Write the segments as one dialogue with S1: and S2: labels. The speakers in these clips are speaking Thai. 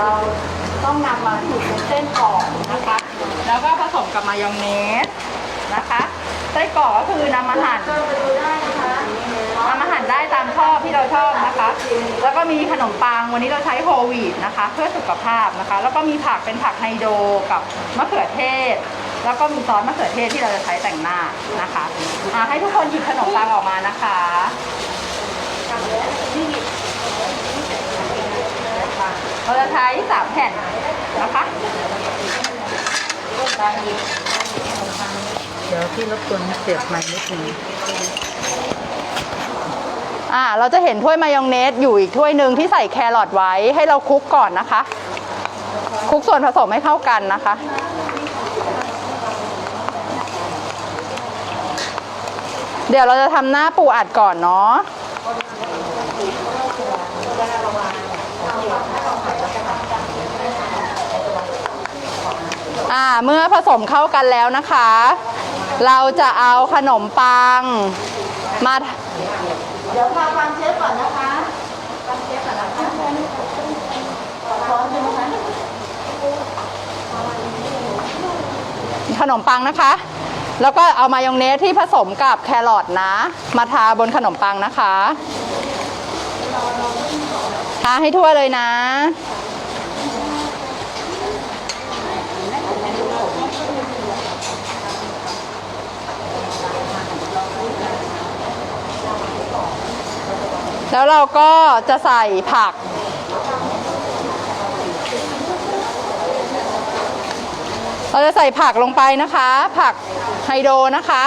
S1: เราต้องนำมาถูกเป็นเส้นกรอกนะคะ แล้วก็ผสมกับมายองเนสนะคะไส้กรอกก็คือนำมาหั่นนำมาหั่นได้ตามชอบที่เราชอบนะคะ แล้วก็มีขนมปังวันนี้เราใช้โฮลวีตนะคะ เพื่อสุขภาพนะคะ แล้วก็มีผักเป็นผักไฮโดรกับมะเขือเทศ แล้วก็มีซอสมะเขือเทศที่เราจะใช้แต่งหน้านะคะอะให้ทุกคนหยิบขนมปังออกมานะคะ เราจะใช้สามแผ่นนะคะ
S2: เดี๋ยวพี่รบกวนเสียบไม้นิดนึง
S1: อ่าเราจะเห็นถ้วยมายองเนสอยู่อีกถ้วยหนึ่งที่ใส่แครอทไว้ให้เราคลุกก่อนนะคะคลุกส่วนผสมให้เข้ากันนะคะเดี๋ยวเราจะทำหน้าปูอัดก่อนเนาะ เมื่อผสมเข้ากันแล้วนะคะ เราจะเอาขนมปังมาเดี๋ยวพาฟังเชฟก่อนนะคะฟังเชฟก่อนนะคะร้อนใช่ไหมคะขนมปังนะคะ แล้วก็เอามายองเนสที่ผสมกับแครอทนะ มาทาบนขนมปังนะคะ ทาให้ทั่วเลยนะ แล้วเราก็จะใส่ผัก เราจะใส่ผักลงไปนะคะ ผักไฮโดรนะคะ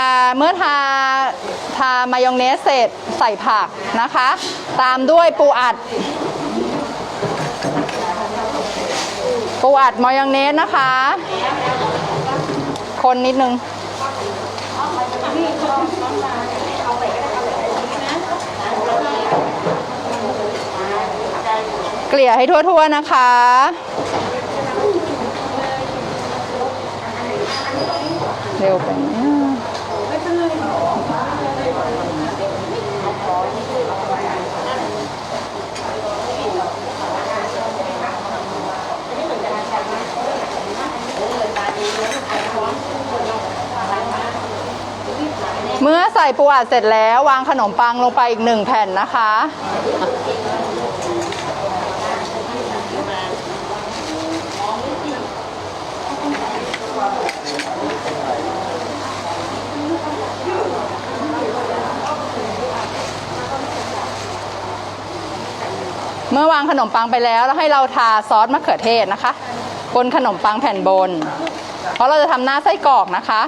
S1: าเมื่อทาทามายองเนสเสร็จใส่ผักนะคะ ตามด้วยปูอัด ปูอัดมายองเนสนะคะ คนนิดนึงเกลี่ยให้ทั่วๆนะคะ เร็วไปเนี่ย เมื่อใส่ปูอัดเสร็จแล้ววางขนมปังลงไปอีกหนึ่งแผ่นนะคะ เมื่อวางขนมปังไปแล้วแล้วให้เราทาซอสมะเขือเทศนะคะ บนขนมปังแผ่นบน เพราะเราจะทำหน้าไส้กรอกนะคะ